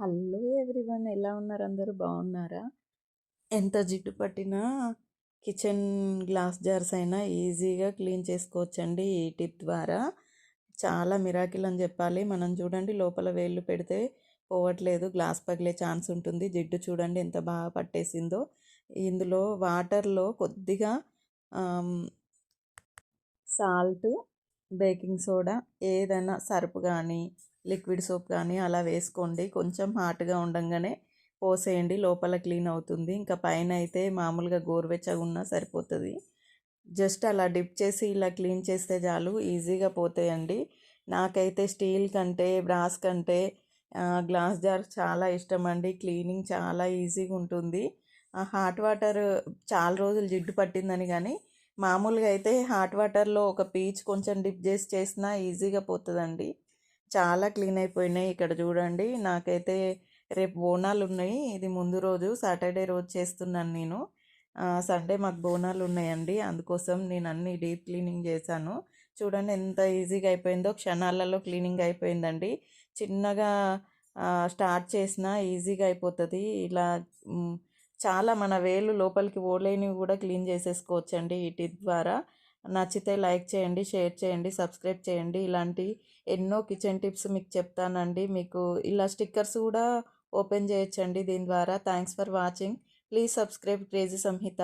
Hello everyone ఎలా ఉన్నారు అందరూ? బాగున్నారా? ఎంత జిడ్డు పట్టినా కిచెన్ గ్లాస్ జార్స్ అయినా ఈజీగా క్లీన్ చేసుకోవచ్చండి ఈ టిప్ ద్వారా. చాలా మిరాకిల్ అని చెప్పాలి. మనం చూడండి లోపల వేళ్ళు పెడితే పోవట్లేదు గ్లాస్ పగిలే ఛాన్స్ ఉంటుంది. జిడ్డు చూడండి ఎంత బాగా పట్టేసిందో. ఇందులో వాటర్లో కొద్దిగా సాల్ట్ బేకింగ్ సోడా ఏదైనా సరుపు కానీ లిక్విడ్ సోప్ కానీ అలా వేసుకోండి. కొంచెం హాట్గా ఉండగానే పోసేయండి. లోపల క్లీన్ అవుతుంది. ఇంకా పైన అయితే మామూలుగా గోరువెచ్చగా ఉన్నా సరిపోతుంది. జస్ట్ అలా డిప్ చేసి ఇలా క్లీన్ చేస్తే చాలు. ఈజీగా పోతాయండి. నాకైతే స్టీల్ కంటే బ్రాస్ కంటే గ్లాస్ జార్ చాలా ఇష్టం అండి క్లీనింగ్ చాలా ఈజీగా ఉంటుంది. హాట్ వాటర్ చాలా రోజులు జిడ్డు పట్టిందని కానీ మామూలుగా అయితే హాట్ వాటర్లో ఒక పీచ్ కొంచెం డిప్ చేసి చేసినా ఈజీగా పోతుందండి. చాలా క్లీన్ అయిపోయినాయి ఇక్కడ చూడండి. నాకైతే రేపు బోనాలు ఉన్నాయి. ఇది ముందు రోజు సాటర్డే రోజు చేస్తున్నాను నేను. సండే మాకు బోనాలు ఉన్నాయండి. అందుకోసం నేను అన్ని డీప్ క్లీనింగ్ చేశాను. చూడండి ఎంత ఈజీగా అయిపోయిందో. క్షణాలలో క్లీనింగ్ అయిపోయిందండి. చిన్నగా స్టార్ట్ చేసినా ఈజీగా అయిపోతుంది. ఇలా చాలా మన వేలు లోపలికి ఓలేనివి కూడా క్లీన్ చేసేసుకోవచ్చండి ఈ టిప్ ద్వారా. నచ్చితే లైక్ చేయండి షేర్ చేయండి సబ్స్క్రైబ్ చేయండి. ఇలాంటి ఎన్నో కిచెన్ టిప్స్ మీకు చెప్తానండి. మీకు ఇలా స్టిక్కర్స్ కూడా ఓపెన్ చేయొచ్చండి దీని ద్వారా. Thanks for watching. Please subscribe crazy Samhita.